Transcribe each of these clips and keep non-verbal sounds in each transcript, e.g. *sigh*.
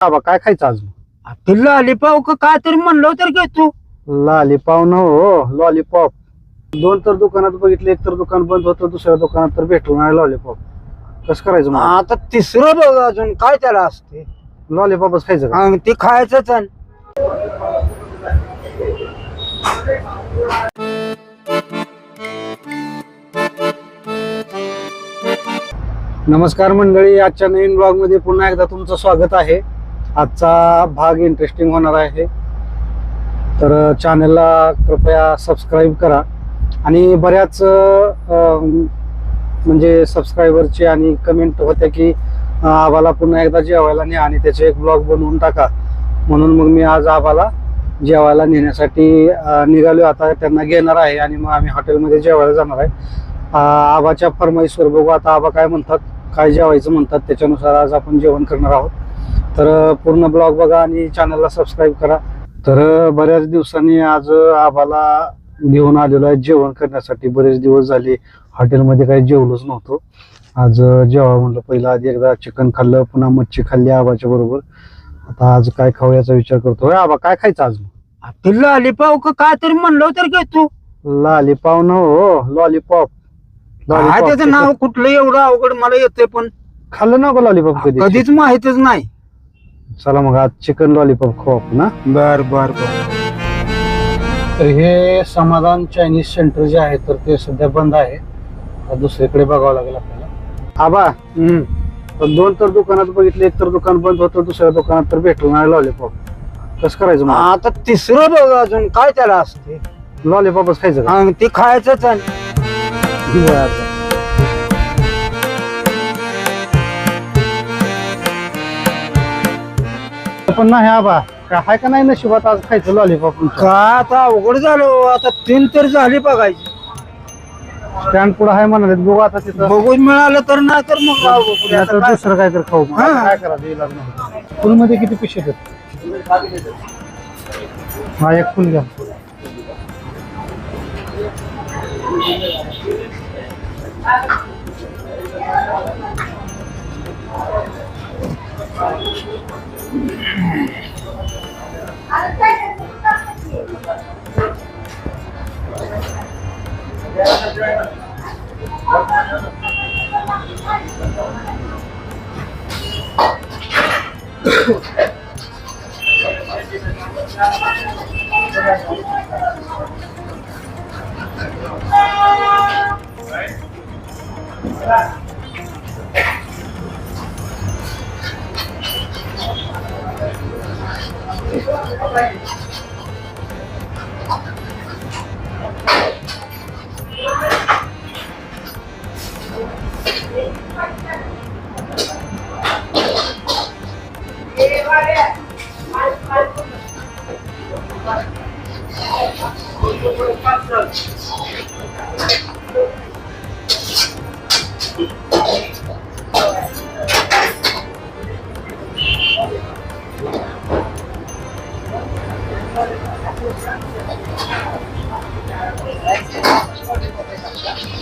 बाबा काय खायचं आज? ते लॉलीपाव का काय तरी म्हणलं तर घे तू. लॉलीपाव न हो लॉलीपॉप दोन तर दुकानात बघितले एक तर दुकान बंद होतं दुसऱ्या दुकानात तर भेटलं नाही लॉलीपॉप कसं करायचं मग? आता तिसरं बघ अजून काय त्याला असते? लॉलीपॉपच खायचं का? ते खायचंच आहे. नमस्कार मंडळी आजच्या नवीन ब्लॉगमध्ये पुन्हा एकदा तुमचं स्वागत आहे. आजचा भाग इंटरेस्टिंग होणार आहे. तर चॅनलला कृपया सबस्क्राईब करा. आणि बऱ्याच म्हणजे सबस्क्रायबरची आणि कमेंट होत्या की आबाला पुन्हा एकदा जेवायला न्या आणि त्याचे एक ब्लॉग बनवून टाका. म्हणून मग मी आज आबाला जेवायला नेण्यासाठी निघालो आता त्यांना घेणार आहे आणि मग आम्ही हॉटेलमध्ये जेवायला जाणार आहे. आबाच्या फरमाईशवर बघू. आता आबा काय म्हणतात काय जेवायचं म्हणतात त्याच्यानुसार आज आपण जेवण करणार आहोत. तर पूर्ण ब्लॉग बघा आणि चॅनलला सबस्क्राईब करा. तर बऱ्याच दिवसांनी आज आबाला घेऊन आलेलो आहे जेवण करण्यासाठी. बरेच दिवस झाले हॉटेलमध्ये काही जेवलोच नव्हतो. आज अ, जेवा म्हणलं. पहिलं आधी एकदा चिकन खाल्लं पुन्हा मच्छी खाल्ली आबाच्या बरोबर. आता आज काय खाऊ याचा विचार करतो. आबा काय खायचं आज? ते लॉलीपाव का काय तरी म्हणलं तर घे तू. लॉलीपाव न हो लॉलीपॉप त्याचं नाव कुठलं एवढं अवघड मला येते पण. खाल्लं ना लॉलीपॉप कधी? कधीच माहितच नाही. चला मग आज चिकन लॉलीपॉप खाऊ आपण ना बर बर बर. तर हे समाधान चायनीज सेंटर जे आहे तर ते सध्या बंद आहे. आता दुसरीकडे बघावं लागेल आपल्याला. आबा हम्म. तर दोन तर दुकानात बघितले एक तर दुकान बंद होतं दुसऱ्या दुकानात तर भेटलं नाही लॉलीपॉप कसं करायचं मग? आता तिसरं बघ अजून काय त्याला असते? लॉलीपॉपच खायचं का? आणि ते खायचंच. बरं. पण नाही आबा. काय आहे का नाही नशिबात? आज खायचं लॉलीपॉप का आता अवघड झालं हो. आता तीन तर झाली बघायची. स्टँड पुढे आहे म्हणाले बघू आता तिथं. बघून मिळालं तर नाही तर मग आता काय- दुसरं काय तर खाऊ. मग. हा. काय करायचं इलाज नाही फुलमध्ये किती पिशे आहेत? हा एक फुल घ्या. atrás.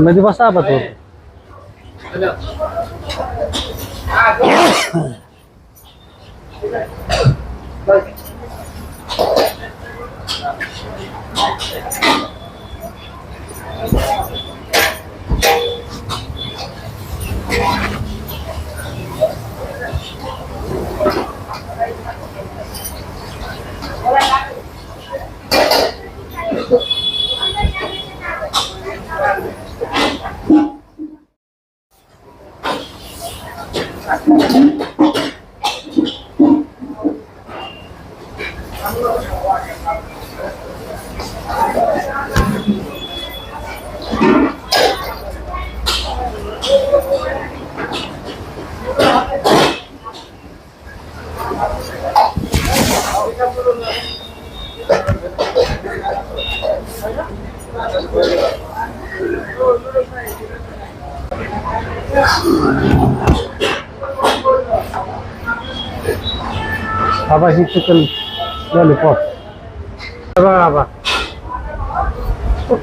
मध्ये बसा आबा तो Thank you. आबा ही चिकन लॉलीपॉप बाबा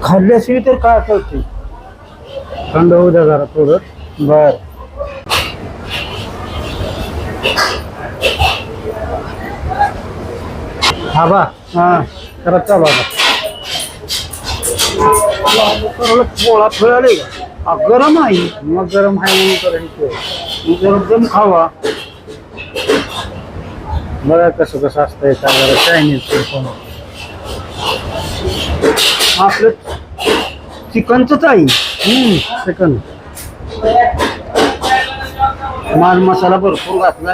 खाल्ल्याशिवाय तर काय कळते थंड होऊ द्या जरा थोडं बर बाबा हा करत चालू आता पोळा फळाले का हा, गरम आहे. मग गरम आहे म्हणून. गरम गरम खावा. बघा कसं कसं असतंय काय चायनीज आपलं चिकनच आहे. चिकन. माल मसाला भरपूर घातला.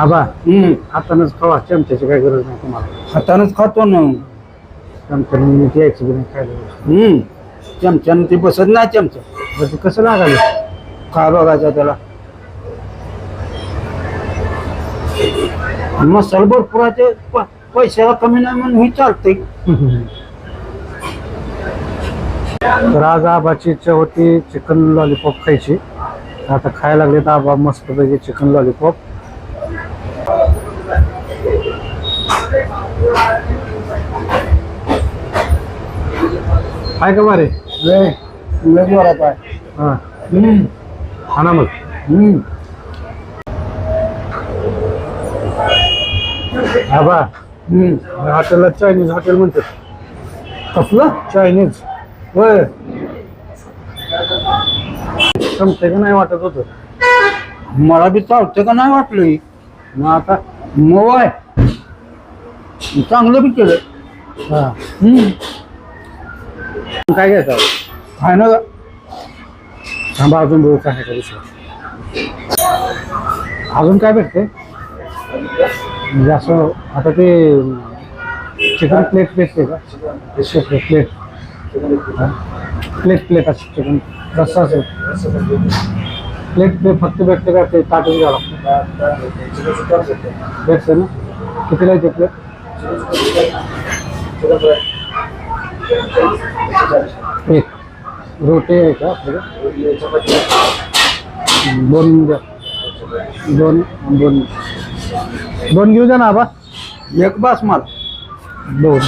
आबा हम्म. हातानच खावा. चमच्याची काही गरज नाही तुम्हाला. हातानच खातो ना. चमच्याने नाही खायला हम्म. चमच्यानं ते बसत नाही चमचा. बरं ते कसं लागाले काय बघायचा त्याला. मसाला भरपूर आहे ते. प- पैशाला कमी नाही म्हणून ही चालते तर आज आबाची इच्छा होती चिकन लॉलीपॉप खायची. आता खायला लागले तर आबा मस्त पैकी चिकन लॉलीपॉप आहे? का मारे हा. हा ना मग. हम्म. आबा. हॉटेलला चायनीज हॉटेल म्हणतात. कसलं? चायनीज होय. संपते का नाही वाटत होतं? मला बी चालतं का नाही वाटलं हे. मग आता मग आहे. चांगलं बी केलं. हा. हम्म. काय घ्यायचं आहे ना? थांबा अजून बघू काय करू का अजून काय भेटते? म्हणजे असं आता ते चिकन प्लेट भेटते का? प्लेट प्लेट प्लेट प्लेट असं चिकन. रस्सा असेल प्लेट प्लेट फक्त भेटते का? ते ताटच घ्यावं लागतं. भेटते ना? कितीला येते प्लेट एक रोटी आहे का आपल्याकडे? दोन द्या दोन दोन दोन घेऊ द्या ना आबा. एक बास माल दोन.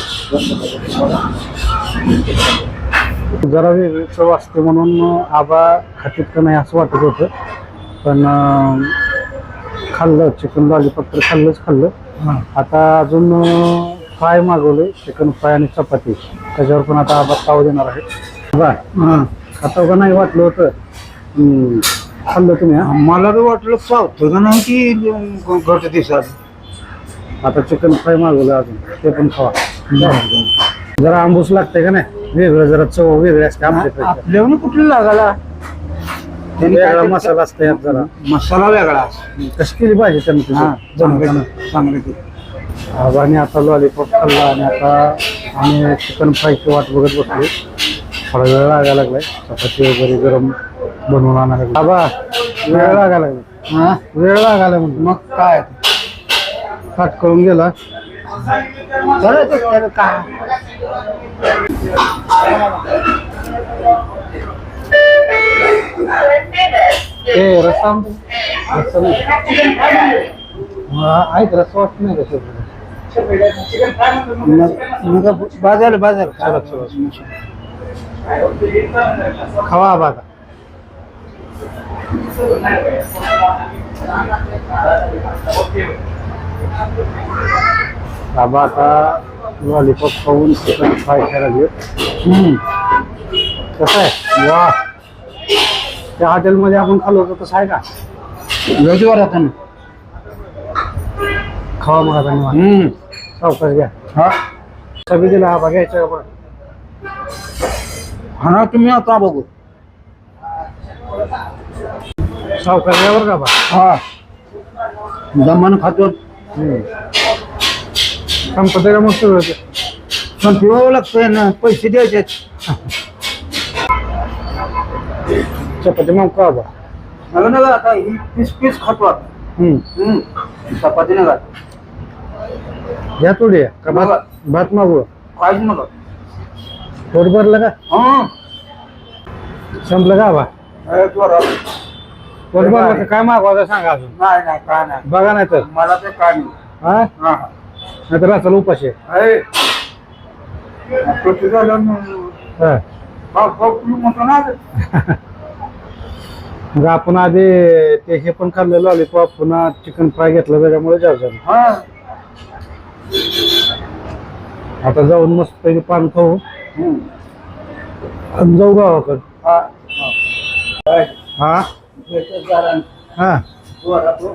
जरा वेगळी चव असते म्हणून आबा खातीत का नाही असं वाटत होतं. पण खाल्लं चिकन लॉलीपॉप तर खाल्लंच खाल्लं. आता अजून फ्राय मागवले चिकन फ्राय आणि चपाती. त्याच्यावर पण आता आबा ताव देणार आहे. हा. खाताव का नाही वाटलं होतं. हम्म, खाल्लं तुम्ही हा? मला बी वाटलं चावतं का नाही की घट दिसत आता चिकन फ्राय मागवलं अजून. ते पण खावा. जरा आंबूस लागतंय का नाही? वेगळं जरा चव वेगळी असते आमच्यापेक्षा आपल्यावर कुठलं त्यांनी काय वेगळा? मसाला असतो यात जरा. मसाला वेगळा. कशी केली पाहिजे त्यांनी हा तुझं चांगलं जमलं केलं, केलं. आबाने आता लॉलीपॉप खाल्ला आणि आता आम्ही चिकन फ्रायची वाट बघत बसलो थोडा वेळ लागायला लागलाय. चपाती वगैरे गरम बनवून आणायला लागली आबा वेळ लागायला लागला. हा? वेळ लागायला म्हणतो मग काय? काट करून गेला. ए आमचा. रस्सा नाही आहेत रस्सा वाटत नाही कसं बाजार बाजार. खावा आता आबा आता लॉलीपॉप खाऊन चिकन फ्राय हम्म. कसं आहे? वा. त्या हॉटेलमध्ये आपण खाल्लो होतो तसं आहे का? लय जोरात आहे. खावा मग आता सावकाश घ्या. हा? सगळी दिला आबा घ्यायचा का बरं? हा ना तुम्ही आता बघू. सावकारावर का बा. हा. दमन खातो संपत का मग सगळं ते? पण पिवावं लागतंय ना पैसे द्यायचे चपाती मग का बा. नका आता ही पीस पीस खातो आता. हम्म. हम्म. चपाती नका घ्या थोडी. का भात भात मागू. काहीच नका पोट भरलं का? हा. संपलं का बा हे जोरात. पोट भरलं का? काय मागवायचं सांगा अजून. नाही नाही काय नाही. बघा नाही तर. मला ते काय नाही. हा? हा. नाही तर राहचाल उपाशी. हे. कसं झालं न- हा. तुम्ही म्हणतो ना *laughs* मग आपण आधी ते हे पण खाल्लं लॉलीपॉप पुन्हा चिकन फ्राय घेतलं त्याच्यामुळे जास्त झालं. हा. आता जाऊन मस्त पैकी पान खाऊ. आणि जाऊ गावाकडं हा हा. हा हा हो.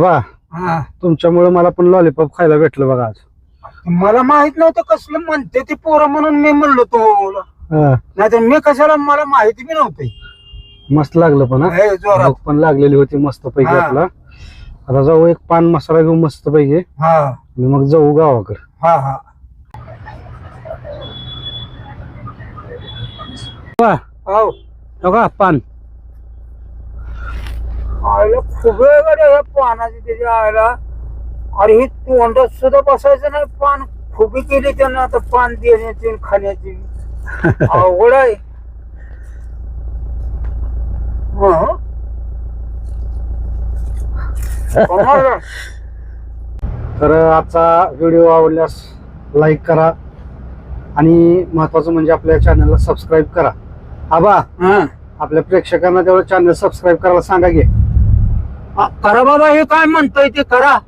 वा हा. तुमच्यामुळे मला पण लॉलीपॉप खायला भेटलं बघा आज मला माहीत नव्हतं कसलं म्हणते ती पोरं म्हणून मी म्हणलो तो हा. नाहीतर मी कशाला मला माहिती बी नव्हती मस्त लागलं पण हा हे जोरात भूक पण लागलेली होती मस्त पैकी हा. आपला आता जाऊ एक पान मसाला घेऊ मस्त पैकी. हा. आणि मग जाऊ गावाकडे. हा हा. हो बघा पान. आयला खूप वेळ पानाची त्याच्या आयला. अरे ही तोंडात सुद्धा बसायचं नाही पान. खुबी केली त्यानं आता पान देण्याची आणि खाण्याची. *laughs* अवघड आहे. हं. *laughs* तर आजचा व्हिडिओ आवडल्यास लाईक करा आणि महत्वाचं म्हणजे आपल्या चॅनलला सबस्क्राईब करा. आबा हं. आपल्या प्रेक्षकांना तेवढं चॅनल सबस्क्राईब करायला सांगा आ, करा बाबा हे काय म्हणतोय ते करा.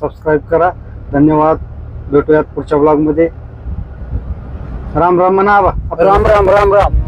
सबस्क्राईब करा. धन्यवाद. भेटूयात पुढच्या ब्लॉगमध्ये. राम राम म्हणा आबा. राम राम राम राम.